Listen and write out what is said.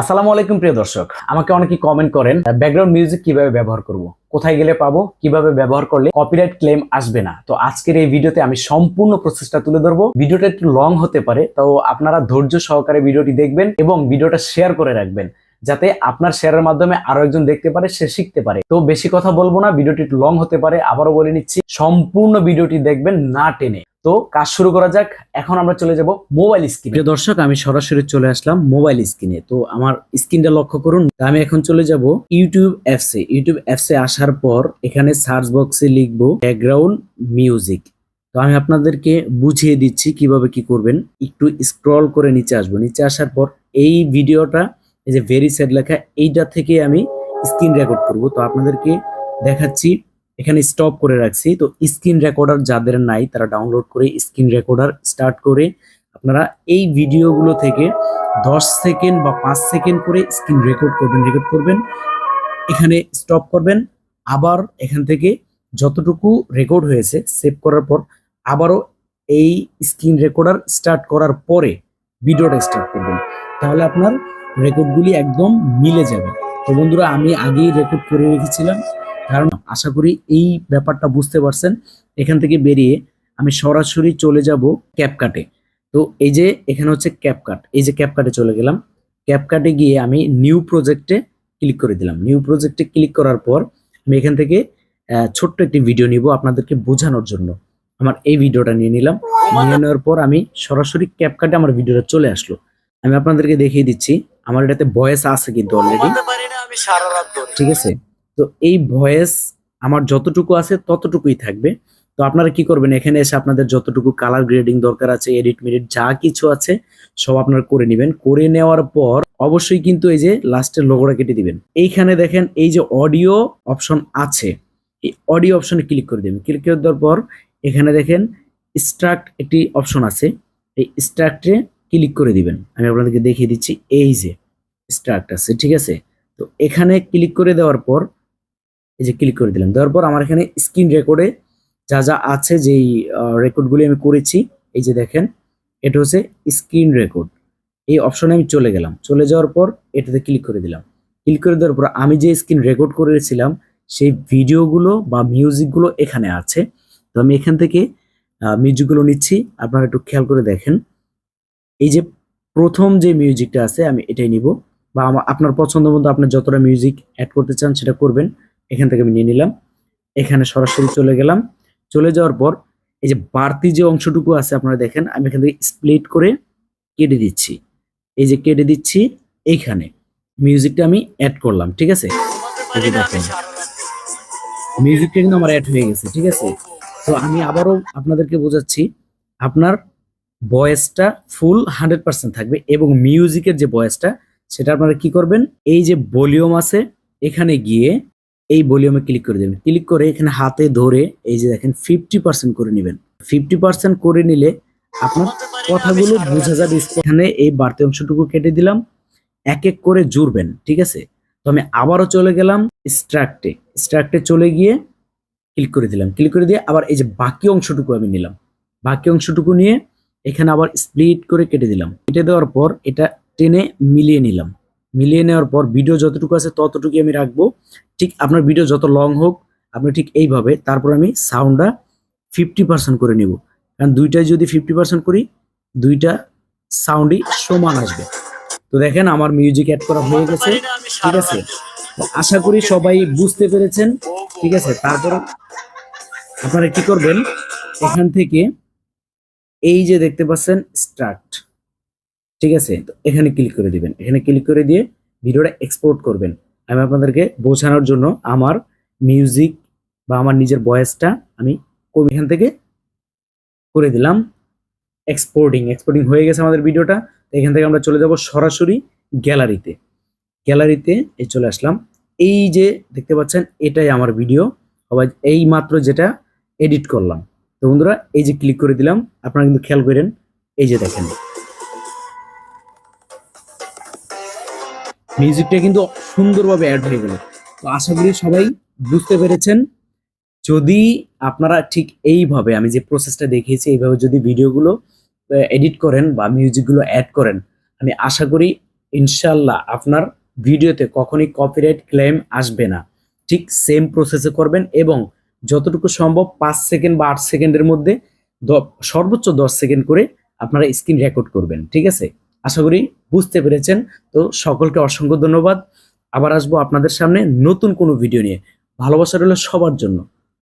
আসসালামু আলাইকুম, প্রিয় দর্শক। আমাকে অনেকে কমেন্ট করেন ব্যাকগ্রাউন্ড মিউজিক কীভাবে ব্যবহার করব? কোথায় গেলে পাবো? কীভাবে ব্যবহার করলে কপিরাইট ক্লেম আসবে না? তো আজকের এই ভিডিওতে আমি সম্পূর্ণ প্রসেসটা তুলে ধরবো। ভিডিওটা একটু লং হতে পারে, তো আপনারা ধৈর্য সহকারে ভিডিওটি দেখবেন এবং ভিডিওটা শেয়ার করে রাখবেন, যাতে আপনার শেয়ারের মাধ্যমে আরও একজন দেখতে পারে, সে শিখতে পারে। তো বেশি কথা বলব না, ভিডিওটি লং হতে পারে, আবারও বলে নিচ্ছি, সম্পূর্ণ ভিডিওটি দেখবেন না টেনে। তো কাজ শুরু করা যাক। এখন আমরা চলে যাব মোবাইল স্ক্রিনে প্রিয় দর্শক, আমি সরাসরি চলে আসলাম মোবাইল স্ক্রিনে তো আমার স্ক্রিনটা লক্ষ্য করুন। আমি এখন চলে যাব ইউটিউব অ্যাপসে ইউটিউব অ্যাপসে আসার পর এখানে সার্চ বক্সে লিখব ব্যাকগ্রাউন্ড মিউজিক তো আমি আপনাদেরকে বুঝিয়ে দিচ্ছি কীভাবে কি করবেন। একটু স্ক্রল করে নিচে আসব। নিচে আসার পর এই ভিডিওটা, এই যে ভেরি সেট লেখা, এইটা থেকে আমি স্ক্রিন রেকর্ড করব। তো আপনাদেরকে দেখাচ্ছি এখানে স্টপ করে রাখছি। তো স্ক্রিন রেকর্ডার যাদের নাই, তারা ডাউনলোড করে স্ক্রিন রেকর্ডার স্টার্ট করে আপনারা এই ভিডিওগুলো থেকে দশ সেকেন্ড বা পাঁচ সেকেন্ড করে স্ক্রিন রেকর্ড করবেন রেকর্ড করবেন। এখানে স্টপ করবেন। আবার এখান থেকে যতটুকু রেকর্ড হয়েছে সেভ করার পর আবারও এই স্ক্রিন রেকর্ডার স্টার্ট করার পরে ভিডিওটা স্টার্ট করবেন। তাহলে আপনার রেকর্ডগুলি একদম মিলে যাবে। তো বন্ধুরা, আমি আগেই রেকর্ড করে রেখেছিলাম। কারণ আশা করি এই ব্যাপারটা বুঝতে পারছেন। এখান থেকে বেরিয়ে আমি সরাসরি চলে যাব ক্যাপকাটে তো এই যে এখানে হচ্ছে ক্যাপকাট এই যে ক্যাপকাটে চলে গেলাম। ক্যাপকাটে গিয়ে আমি নিউ প্রজেক্টে ক্লিক করে দিলাম। নিউ প্রজেক্টে ক্লিক করার পর আমি এখান থেকে ছোট্ট একটি ভিডিও নিব আপনাদেরকে বোঝানোর জন্য। আমার এই ভিডিওটা নিয়ে নিলাম। নিয়ে নেওয়ার পর আমি সরাসরি ক্যাপকাটে আমার ভিডিওটা চলে আসলো। আমি আপনাদেরকে দেখিয়ে দিচ্ছি। আমার এটাতে ভয়েস আছে কিন্তু অলরেডি ঠিক আছে? তো এই ভয়েস আমার যতটুকু আছে ততটুকুই থাকবে। তো আপনারা কি করবেন? এখানে এসে আপনাদের যতটুকু কালার গ্রেডিং দরকার আছে এডিট মিডিট যা কিছু আছে, সব আপনারা করে নেবেন। করে নেওয়ার পর অবশ্যই কিন্তু এই যে লাস্টের লোগোটা কেটে দিবেন। এইখানে দেখেন এই যে অডিও অপশন আছে। এই অডিও অপশনে ক্লিক করে দেবেন। ক্লিক করে দেওয়ার পর এখানে দেখেন স্ট্রাক্ট একটি অপশন আছে। এই স্ট্রাক্টে ক্লিক করে দিবেন। আমি আপনাদেরকে দেখিয়ে দিচ্ছি, এই যে স্ট্রাক্ট আছে, ঠিক আছে? তো এখানে ক্লিক করে দেওয়ার পর এই যে ক্লিক করে দিলাম। দেওয়ার পর আমার এখানে স্ক্রিন রেকর্ডে যা যা আছে যেই রেকর্ডগুলি আমি করেছি, এই যে দেখেন, এটা হচ্ছে স্ক্রিন রেকর্ড এই অপশনে আমি চলে গেলাম। চলে যাওয়ার পর এটাতে ক্লিক করে দিলাম। ক্লিক করে দেওয়ার পর আমি যে স্ক্রিন রেকর্ড করেছিলাম, সেই ভিডিওগুলো বা মিউজিকগুলো এখানে আছে। তো আমি এখান থেকে মিউজিকগুলো নিচ্ছি। আপনারা একটু খেয়াল করে দেখেন। এই যে প্রথম যে মিউজিকটা আছে, আমি এটাই নিব। বা আমা- আপনার পছন্দ মতো আপনি যতটা মিউজিক অ্যাড করতে চান সেটা করবেন। এখান থেকে আমি নিয়ে নিলাম। এখানে সরাসরি চলে গেলাম। চলে যাওয়ার পর এই যে বাড়তি যে অংশটুকু আছে আপনারা দেখেন, আমি এখান থেকে স্প্লিট করে কেটে দিচ্ছি। এই যে কেটে দিচ্ছি এইখানে। মিউজিকটা আমি অ্যাড করলাম, ঠিক আছে? মিউজিকটা কিন্তু আমার অ্যাড হয়ে গেছে, ঠিক আছে? তো আমি আবারও আপনাদেরকে বোঝাচ্ছি, আপনার ভয়েসটা ফুল হান্ড্রেড পার্সেন্ট থাকবে এবং মিউজিকের যে ভয়েসটা সেটা আপনারা কি করবেন? এই যে ভলিউম আছে, এখানে গিয়ে এই ভলিউমে ক্লিক করে দেবেন। ক্লিক করে এখানে হাতে ধরে এই যে দেখেন ফিফটি পার্সেন্ট করে নেবেন। ফিফটি পার্সেন্ট করে নিলে আপনার কথাগুলো বোঝা যাবে এখানে এই বাড়তি অংশটুকু কেটে দিলাম। এক এক করে জুড়বেন ঠিক আছে? তো আমি আবারও চলে গেলাম স্ট্রাক্টে স্ট্রাক্টে চলে গিয়ে ক্লিক করে দিলাম। ক্লিক করে দিয়ে আবার এই যে বাকি অংশটুকু আমি নিলাম। বাকি অংশটুকু নিয়ে এখানে আবার স্প্লিট করে কেটে দিলাম। কেটে দেওয়ার পর এটা টেনে মিলিয়ে নিলাম। মিলিয়ে নেওয়ার পর ভিডিও যতটুকু আছে ততটুকু আমি রাখব। ঠিক আপনার ভিডিও যত লং হোক, আপনি ঠিক এইভাবে, তারপর আমি সাউন্ডটা ফিফটি পার্সেন্ট করে নিব। কারণ দুইটাই যদি ফিফটি পার্সেন্ট করি, দুইটা সাউন্ডই সমান আসবে। তো দেখেন আমার মিউজিক অ্যাড করা হয়ে গেছে, ঠিক আছে? আশা করি সবাই বুঝতে পেরেছেন, ঠিক আছে? তারপর আপনারা কি করবেন? এখান থেকে এই যে দেখতে পাচ্ছেন স্টার্ট ঠিক আছে? তো এখানে ক্লিক করে দিবেন। এখানে ক্লিক করে দিয়ে ভিডিওটা এক্সপোর্ট করবেন। আমি আপনাদেরকে বোঝানোর জন্য আমার মিউজিক বা আমার নিজের ভয়েসটা আমি এখান থেকে করে দিলাম। এক্সপোর্টিং এক্সপোর্টিং হয়ে গেছে আমাদের ভিডিওটা। তো এখান থেকে আমরা চলে যাব সরাসরি গ্যালারিতে গ্যালারিতে এই চলে আসলাম। এই যে দেখতে পাচ্ছেন, এটাই আমার ভিডিও আবার এই মাত্র যেটা এডিট করলাম। তো বন্ধুরা, এই যে ক্লিক করে দিলাম। আপনারা কিন্তু খেয়াল করেন, এই যে দেখেন। মিউজিকটা কিন্তু সুন্দরভাবে অ্যাড হয়ে গেল। তো আশা করি সবাই বুঝতে পেরেছেন। যদি আপনারা ঠিক এইভাবে, আমি যে প্রসেসটা দেখিয়েছি, এইভাবে যদি ভিডিওগুলো এডিট করেন বা মিউজিকগুলো অ্যাড করেন, আমি আশা করি ইনশাল্লাহ আপনার ভিডিওতে কখনই কপিরাইট ক্লেম আসবে না। ঠিক সেম প্রসেসে করবেন এবং যতটুকু সম্ভব পাঁচ সেকেন্ড বা আট সেকেন্ডের মধ্যে সর্বোচ্চ দশ সেকেন্ড করে আপনারা স্ক্রিন রেকর্ড করবেন। ঠিক আছে? আশা করি বুঝতে পেরেছেন। তো সকলকে অসংখ্য ধন্যবাদ। আবার আসব আপনাদের সামনে নতুন কোনো ভিডিও নিয়ে। ভালোবাসা রইল সবার জন্য।